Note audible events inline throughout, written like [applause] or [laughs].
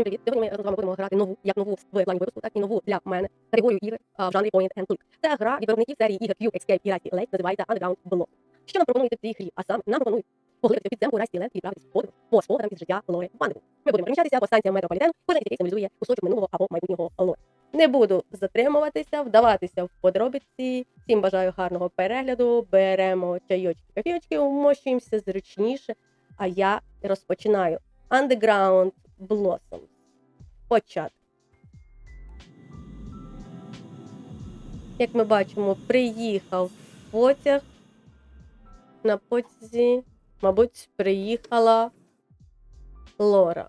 Всім привіт! Ми з вами будемо грати нову, як нову в плані випуску, так і нову для мене категорію ігор а, в жанрі Point and Click. Це гра від виробників серії ігор Cube Escape і Rusty Lake, називається Underground Block. Що нам пропонують в цій грі? А саме нам пропонують поглибити в підземку Rusty Lake і відправитись в по спогадам із життя Лори Вандербург. Ми будемо переміщатися по станціям метрополітену, кожен із яких символізує кусочок минулого або майбутнього Лори. Не буду затримуватися, вдаватися в подробиці. Всім бажаю гарного перегляду. Беремо чайочки, кофійочки, вмощуємося зручніше. А я розпочинаю. Underground Blossoms. Початок. Як ми бачимо, приїхав потяг. На потязі, мабуть, приїхала Лора.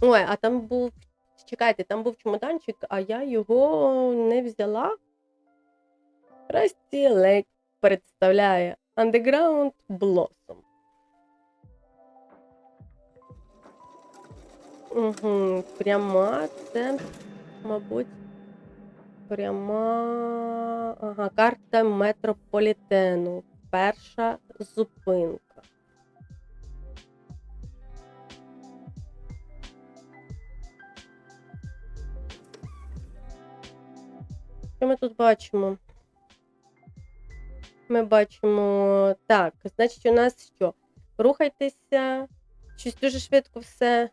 Ой, а там був. Чекайте, там був чемоданчик, а я його не взяла. Расті Лейк представляє Underground Blossom. Угу, пряма це, мабуть, пряма. Ага, карта метрополітену. Перша зупинка. Що ми тут бачимо? Ми бачимо. Так, значить, у нас що? Рухайтеся. Щось дуже швидко все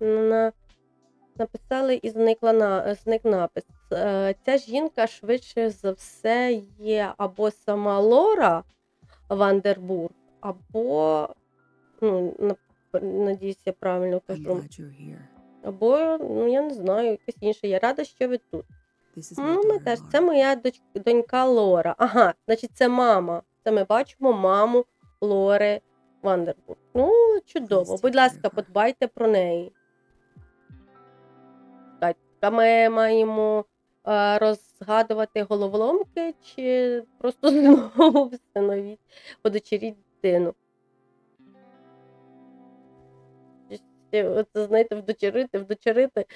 на... написали і зникла на... зник напис. Е, Ця жінка швидше за все є або сама Лора Вандербург, або, ну, на- надіюсь, я правильно кажу. Або, ну я не знаю, якесь інше. Я рада, що ви тут. Ну, ми теж. Це моя донька Лора. Ага, значить, це мама. Це ми бачимо маму Лори Вандербург. Ну, чудово. Будь ласка, подбайте про неї. Так, а ми маємо е, розгадувати головоломки чи просто [laughs] знову встановіть, подочеріть дитину. Оце, знаєте, вдочерити, вдочерити.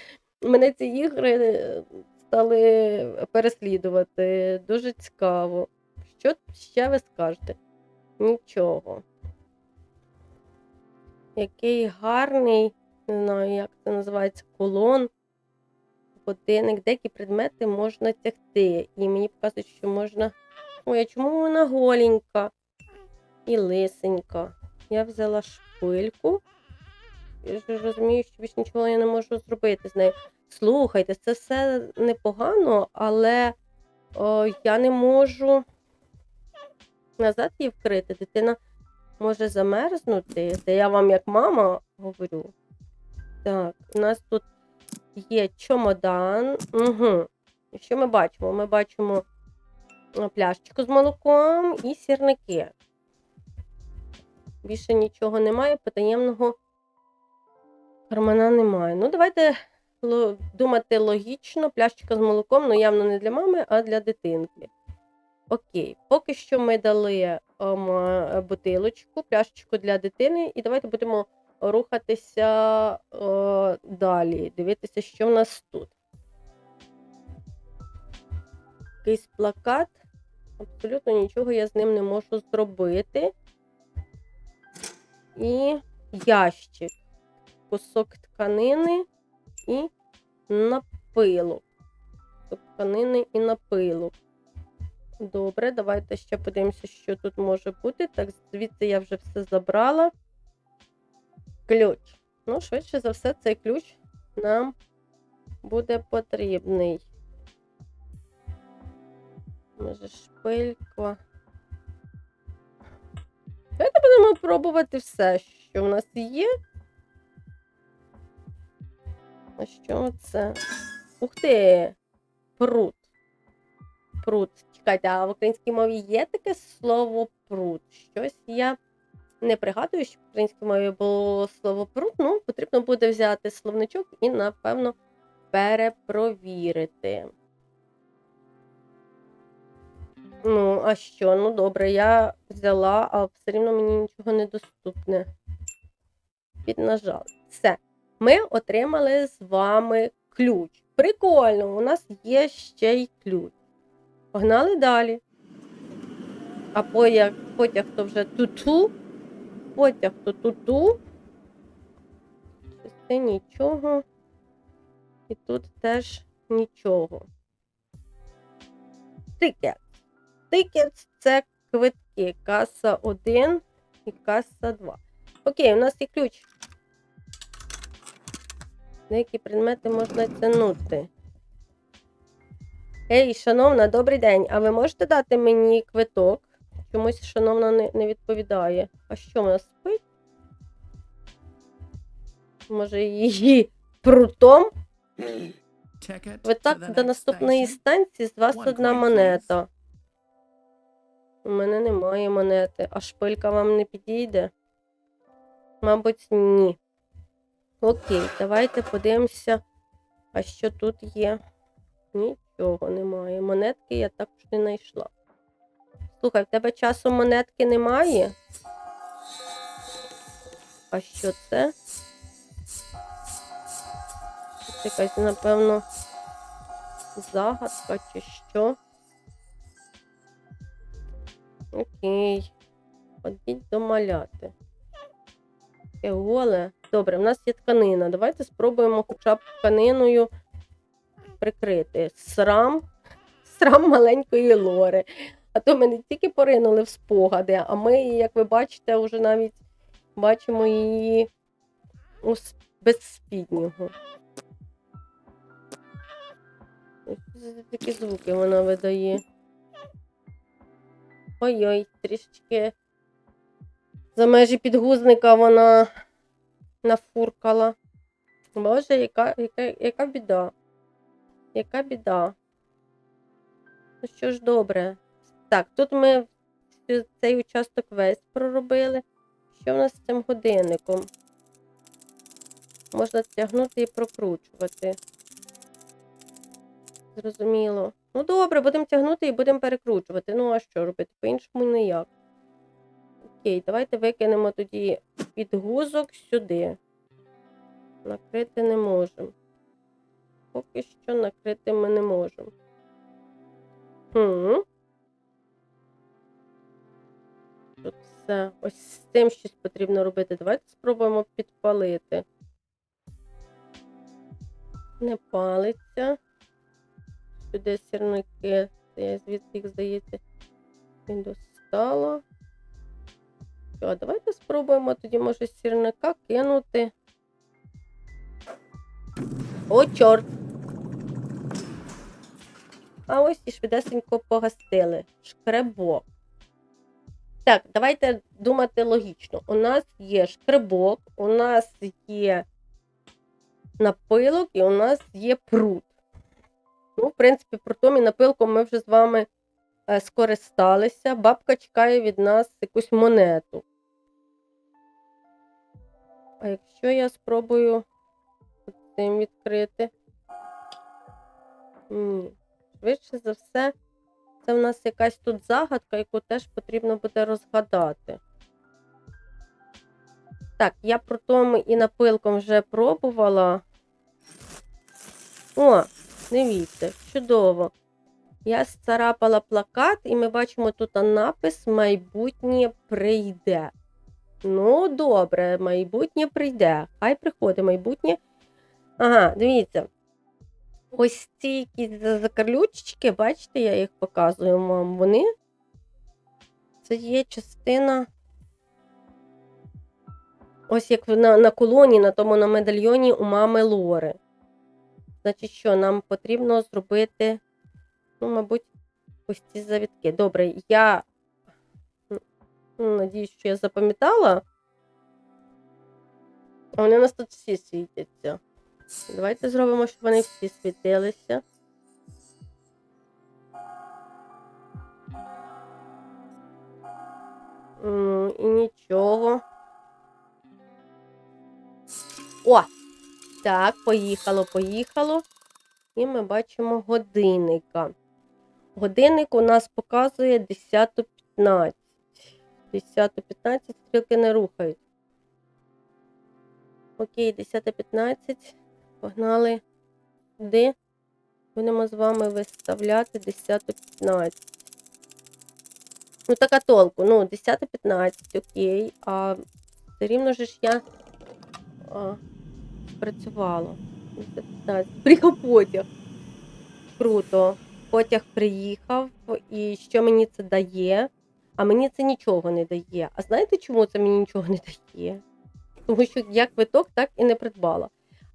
Мене ці ігри е, стали переслідувати. Дуже цікаво. Що ще ви скажете? Нічого. Який гарний, не знаю, як це називається, колон, годинник, деякі предмети можна тягти. І мені показують, що можна. Ой, а чому вона голенька і лисенька? Я взяла шпильку. Я ж розумію, що більше нічого я не можу зробити з нею. Слухайте, це все непогано, але о, я не можу назад її вкрити. Дитина може замерзнути. Це я вам як мама говорю. Так, у нас тут є чомодан. Угу. І що ми бачимо? Ми бачимо е, пляшечку з молоком і сірники. Більше нічого немає, потаємного кармана немає. Ну, давайте думати логічно. Пляшечка з молоком, ну явно не для мами, а для дитинки. Окей, поки що ми дали ем, е, бутилочку, пляшечку для дитини, і давайте будемо рухатися е, далі. Дивитися, що в нас тут. Якийсь плакат. Абсолютно нічого я з ним не можу зробити. І ящик кусок тканини і напилок. Тканини і напилок. Добре, давайте ще подивимося, що тут може бути. Так, звідси я вже все забрала. Ключ. Ну, швидше за все, цей ключ нам буде потрібний. Може, шпилька. Давайте будемо пробувати все, що в нас є. А що це? Ух ти! Прут. Прут. Чекайте, а в українській мові є таке слово прут? Щось я не пригадую, що в українській мові було слово прут. Ну, потрібно буде взяти словничок і, напевно, перепровірити. Ну, а що? Ну, добре, я взяла, а все рівно мені нічого не доступне. Піднажала. Все. Ми отримали з вами ключ. Прикольно, у нас є ще й ключ. Погнали далі. А потяг, потяг то вже ту-ту. Потяг, то ту-ту. Це нічого. І тут теж нічого. Тикет. Тикет це квитки. Каса 1 і каса 2. Окей, у нас є ключ. Деякі предмети можна тягнути. Ей, шановна, добрий день. А ви можете дати мені квиток? Чомусь шановна не, не відповідає. А що вона спить? Може, її прутом? Квиток до наступної станції з вас одна монета. У мене немає монети. А шпилька вам не підійде? Мабуть, ні. Окей, давайте подивимося, а що тут є. Нічого немає. Монетки я також не знайшла. Слухай, в тебе часу монетки немає? А що це? Це якась, напевно, загадка чи що. Окей. Ходіть до маляти. Таке голе. Добре, в нас є тканина. Давайте спробуємо хоча б тканиною прикрити. Срам. Срам маленької лори. А то ми не тільки поринули в спогади, а ми, як ви бачите, вже навіть бачимо її без спіднього. За такі звуки вона видає? Ой-ой, трішечки за межі підгузника вона нафуркала. Боже, яка, яка, яка біда. Яка біда. Ну що ж добре. Так, тут ми цей участок весь проробили. Що в нас з цим годинником? Можна тягнути і прокручувати. Зрозуміло. Ну добре, будемо тягнути і будемо перекручувати. Ну, а що робити? По-іншому ніяк. Окей, давайте викинемо тоді підгузок сюди. Накрити не можемо. Поки що накрити ми не можемо. Хм. Все. Ось з цим щось потрібно робити. Давайте спробуємо підпалити. Не палиться. Сюди сірники. Це звідси їх, здається, і достала. Що, давайте спробуємо тоді, може, сірника кинути. О, чорт! А ось і швидесенько погасили. Шкребок. Так, давайте думати логічно. У нас є шкребок, у нас є напилок і у нас є пруд. Ну, в принципі, прутом і напилком ми вже з вами е, скористалися. Бабка чекає від нас якусь монету. А якщо я спробую цим відкрити? Ні. Швидше за все, це в нас якась тут загадка, яку теж потрібно буде розгадати. Так, я прутом і напилком вже пробувала. О, дивіться, чудово. Я сцарапала плакат, і ми бачимо тут напис Майбутнє прийде. Ну, добре, майбутнє прийде. Хай приходить майбутнє. Ага, дивіться. Ось ці якісь за- закарлючечки, бачите, я їх показую вам. Вони. Це є частина. Ось як на, на колоні, на тому на медальйоні у мами Лори. Значить, що нам потрібно зробити, ну, мабуть, ось ці завітки. Добре, я ну, надіюсь, що я запам'ятала. А вони у нас тут всі світяться. Давайте зробимо, щоб вони всі світилися. І нічого. О! Так, поїхало, поїхало. І ми бачимо годинника. Годинник у нас показує 10.15. 10.15 стрілки не рухають. Окей, 10.15. Погнали сюди. Будемо з вами виставляти 10.15. Ну, така толку. Ну, 10.15, окей. А Все рівно ж я а, працювала. 215. Приїхав потяг. Круто. Потяг приїхав, і що мені це дає? А мені це нічого не дає. А знаєте, чому це мені нічого не дає? Тому що я квиток так і не придбала.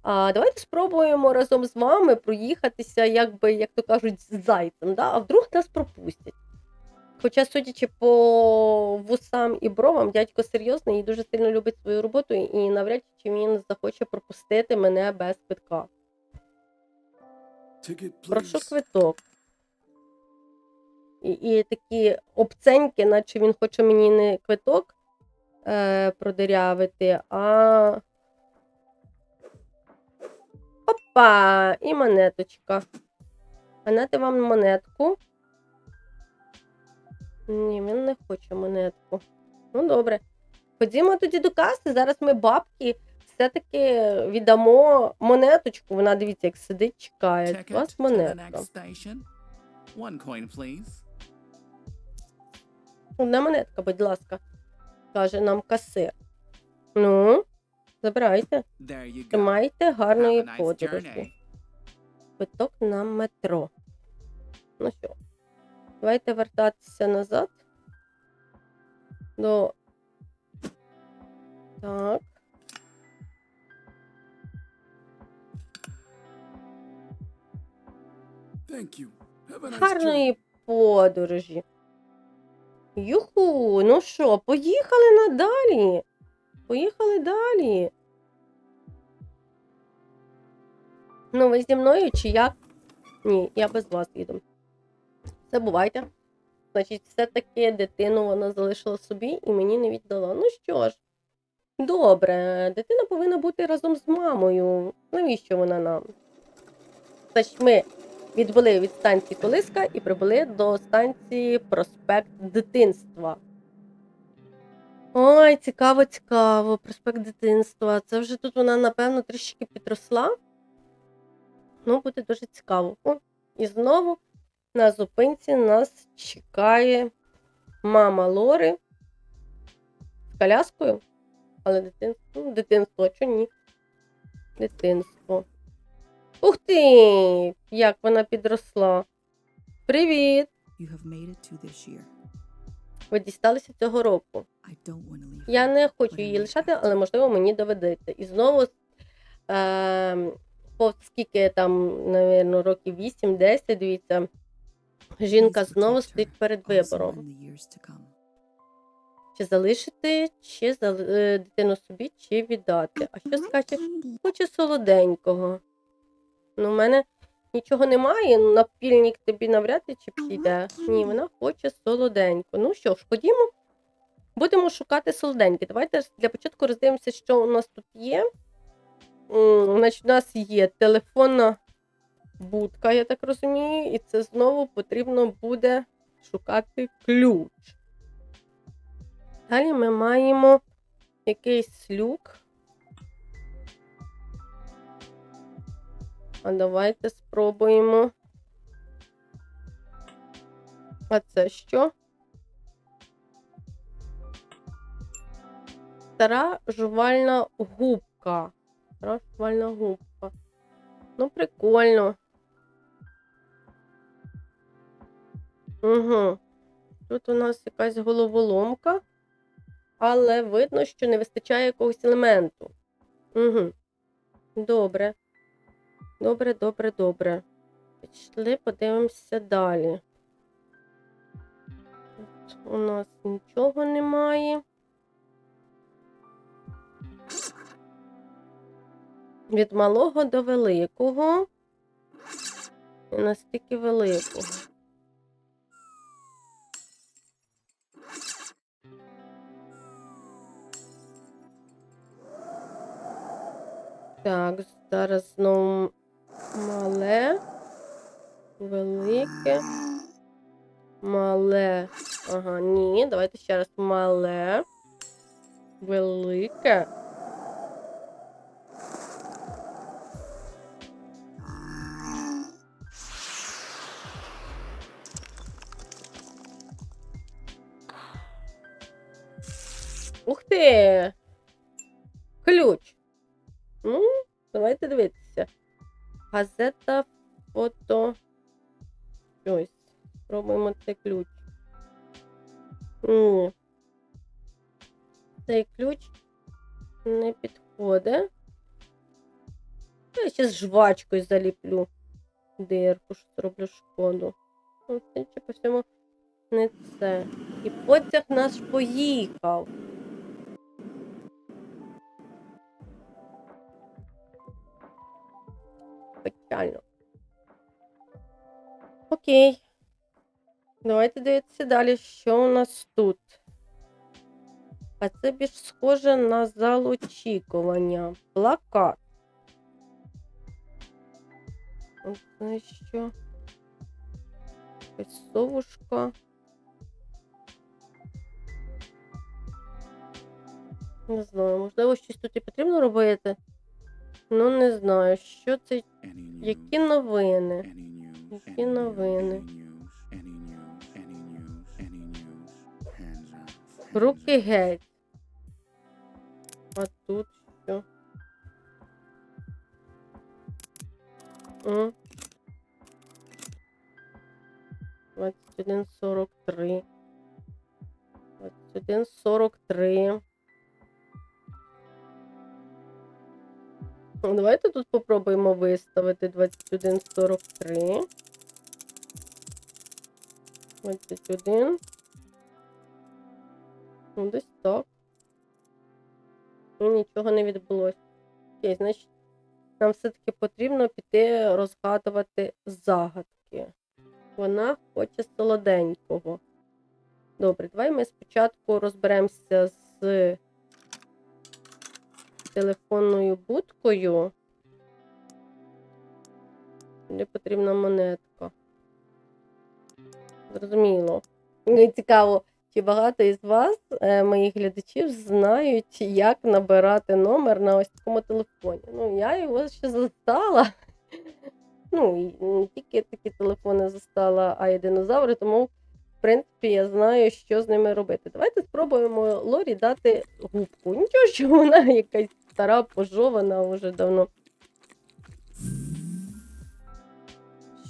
А давайте спробуємо разом з вами проїхатися, якби, як то кажуть, з зайцем. Да? А вдруг нас пропустять. Хоча, судячи по вусам і бровам, дядько серйозний і дуже сильно любить свою роботу, і навряд чи він захоче пропустити мене без квитка. Ticket, Прошу квиток. І, і такі обценьки, наче він хоче мені не квиток е, продирявити, а. Опа! І монеточка. А нати вам монетку. Ні, він не хоче монетку. Ну, добре. Ходімо тоді до каси. Зараз ми бабки все-таки віддамо монеточку. Вона дивіться, як сидить, чекає. У вас монетка. Одна монетка, будь ласка, каже нам касир. Ну, забирайте. Тримайте гарної nice подорожі. Квиток на метро. Ну що, давайте вертатися назад. До. Так. Thank you. Have a nice. Гарної подорожі. Юху, ну що, поїхали надалі. Поїхали далі. Ну, ви зі мною чи як? Ні, я без вас їду. Все, бувайте. Значить, все-таки дитину вона залишила собі і мені не віддала. Ну що ж, добре, дитина повинна бути разом з мамою. Навіщо вона нам? Значить, ми відбули від станції Колиска і прибули до станції Проспект дитинства. Ой, цікаво, цікаво. Проспект дитинства. Це вже тут вона, напевно, трішки підросла. Ну, буде дуже цікаво. О, і знову на зупинці нас чекає мама Лори з коляскою. Але дитинство, ну, дитинство, чого ні? Дитинство. Ух ти! Як вона підросла. Привіт! You have made it to this year. Ви дісталися цього року. Я не хочу її лишати, але можливо мені доведеться. І знову, е, по скільки там, навірно, років 8-10, дивіться, жінка знову стоїть перед вибором. Чи залишити, чи зал... е, дитину собі, чи віддати. А що скаже? Хоче солоденького. Ну, в мене нічого немає, напільник тобі навряд чи підійде. Ні, вона хоче солоденько. Ну що ж, ходімо. Будемо шукати солоденьке. Давайте для початку роздивимося, що у нас тут є. М, Значить, у нас є телефонна будка, я так розумію, і це знову потрібно буде шукати ключ. Далі ми маємо якийсь люк. А давайте спробуємо. А це що? Стара жувальна губка. Стара губка. Ну, прикольно. Угу. Тут у нас якась головоломка, але видно, що не вистачає якогось елементу. Угу. Добре. Добре, добре, добре. Пішли, подивимося далі. Тут у нас нічого немає. Від малого до великого. І настільки великого. Так, зараз знову мале, велике, мале. Ага, ні, давайте ще раз мале, велике. знайти ключ. Ну, Давайте дивитися. Газета фото. Щось. Пробуємо цей ключ. Ні. Цей ключ не підходить. Я ще з жвачкою заліплю. Дирку, що зроблю шкоду. Ну, по всьому не це. І потяг наш поїхав. Печально. Окей. Давайте дивитися далі, що у нас тут. А це більш схоже на зал очікування. Плакат. Оце що? Якась совушка. Не знаю, можливо, щось тут і потрібно робити. Ну, не знаю, що це, які новини. Які новини? Руки геть. А тут що? М? 21.43. 21.43. Давайте тут попробуємо виставити 21.43. 21. Ну, десь так. Ну, нічого не відбулося. Окей, значить, нам все-таки потрібно піти розгадувати загадки. Вона хоче солоденького. Добре, давай ми спочатку розберемося з телефонною будкою. Де потрібна монетка. Зрозуміло. Мені цікаво, чи багато із вас, е, моїх глядачів, знають, як набирати номер на ось такому телефоні. Ну, я його ще застала. [laughs] Ну, не тільки такі телефони застала, а й динозаври, тому, в принципі, я знаю, що з ними робити. Давайте спробуємо Лорі дати губку. Нічого, що вона якась стара, пожована вже давно.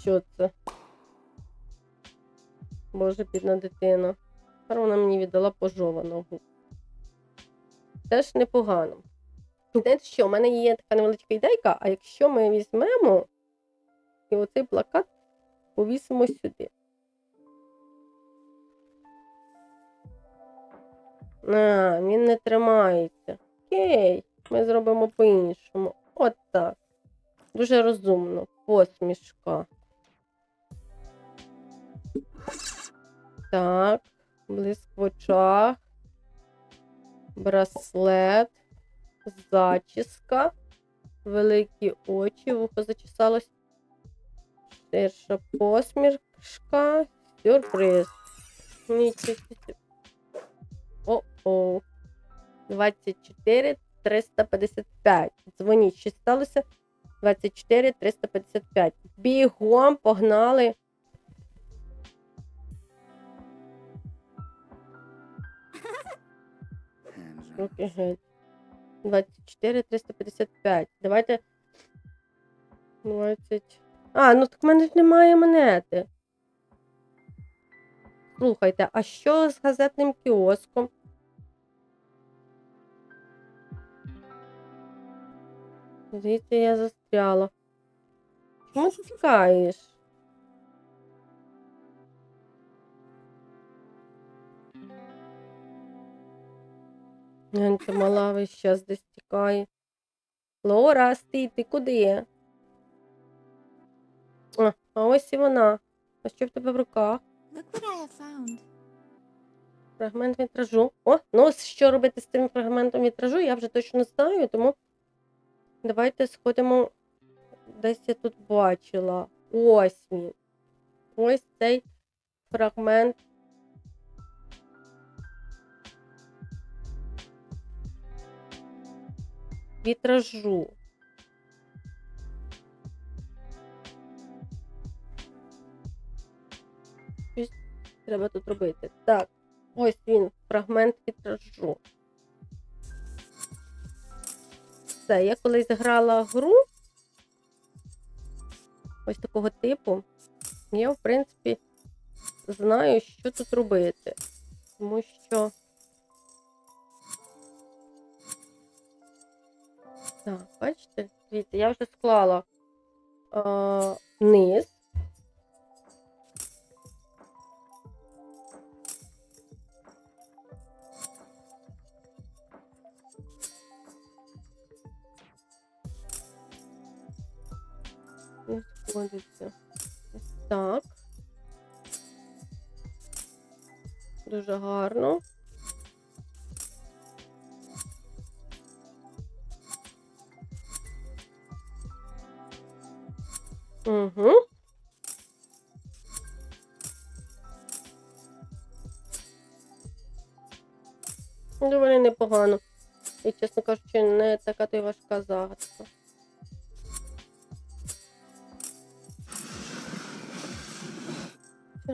Що це? Боже, бідна дитина. Тепер вона мені віддала пожовану. Теж непогано. Знаєте що, у мене є така невеличка ідейка, а якщо ми візьмемо і оцей плакат повісимо сюди. А, він не тримається. Окей, ми зробимо по-іншому. От так. Дуже розумно. Посмішка. Так, блиск в очах. Браслет. Зачіска. Великі очі, вухо зачесалось. Ширша посмішка. Сюрприз. О-о. 24 355. Дзвоніть, що сталося? 24 355. Бігом погнали. Руки геть. 24 355. Давайте. 20. А, ну так в мене ж немає монети. Слухайте, а що з газетним кіоском? Звідси я застряла. Чому ти тікаєш? Гляньте, мала весь час десь тікає. Лора, стій, ти куди? А, а ось і вона. А що в тебе в руках? Look what I have found. Фрагмент вітражу. О, ну що робити з цим фрагментом вітражу, я вже точно знаю, тому давайте сходимо. Десь я тут бачила. Ось він. Ось цей фрагмент. Вітражу. Щось треба тут робити. Так. Ось він, фрагмент вітражу. Все. Я колись грала гру ось такого типу. Я, в принципі, знаю, що тут робити. Тому що. Так, бачите? Дивіться, я вже склала е, низ. Ось так. Дуже гарно. Угу. Доволі непогано. І, чесно кажучи, не така то й важка загадка.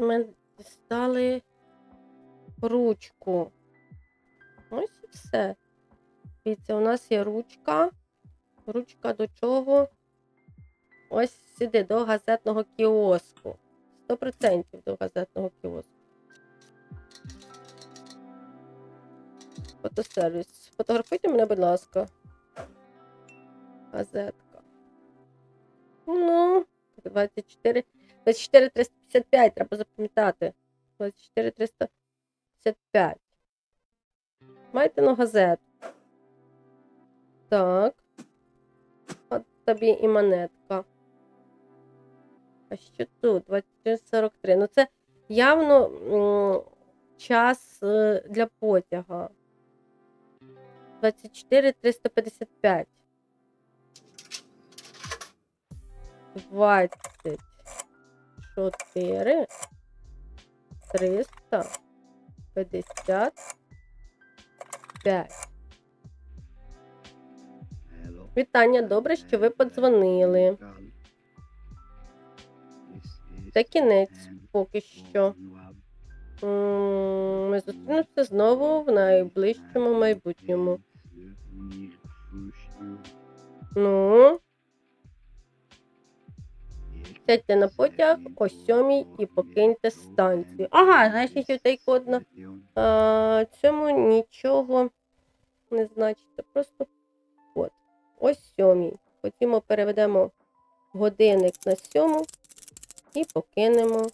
Ми дістали ручку. Ось і все. Дивіться, у нас є ручка. Ручка до чого? Ось сюди, до газетного кіоску. 100% до газетного кіоску. Фотосервіс. Фотографуйте мене, будь ласка. Газетка. Ну, 24. 24 355, треба запам'ятати. 24 355. Маєте на газету. Так. От тобі і монетка. А що тут? 23.43. Ну, це явно час е, для потяга. 24 355. 24 355. Вітання, добре, що ви подзвонили. Це кінець поки що. Ми зустрінемося знову в найближчому майбутньому. Ну, сядьте на потяг о сьомій і покиньте станцію. Ага, той код на а, цьому нічого не значить. Просто от. Ось сьомій. Хотімо переведемо годинник на сьому і покинемо.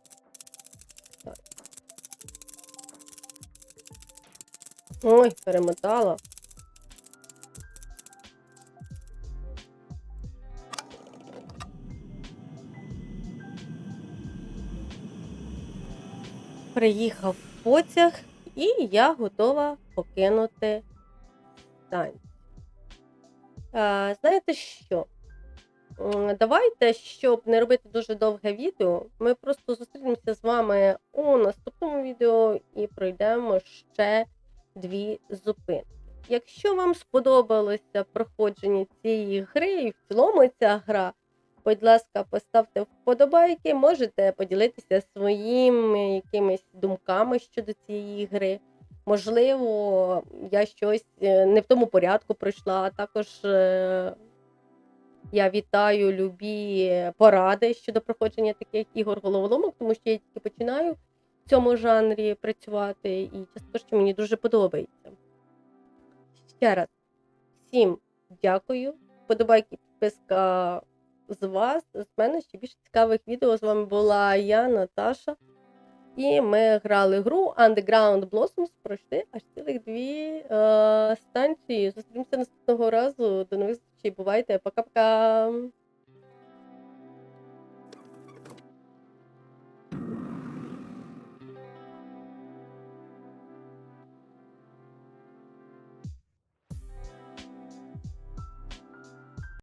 Ой, перемотала. Приїхав потяг, і я готова покинути станцію. Знаєте що? Давайте, щоб не робити дуже довге відео, ми просто зустрінемося з вами у наступному відео і пройдемо ще дві зупинки. Якщо вам сподобалося проходження цієї гри і в цілому ця гра, будь ласка, поставте вподобайки, можете поділитися своїми якимись думками щодо цієї гри. Можливо, я щось е, не в тому порядку пройшла, а також е, я вітаю любі поради щодо проходження таких ігор головоломок, тому що я тільки починаю в цьому жанрі працювати, і часто що мені дуже подобається. Ще раз всім дякую. Подобайки, підписка з вас, з мене ще більше цікавих відео. З вами була я, Наташа. І ми грали гру Underground Blossoms, пройшли аж цілих дві е, станції. Зустрінемося наступного разу. До нових зустрічей. Бувайте, пока-пока.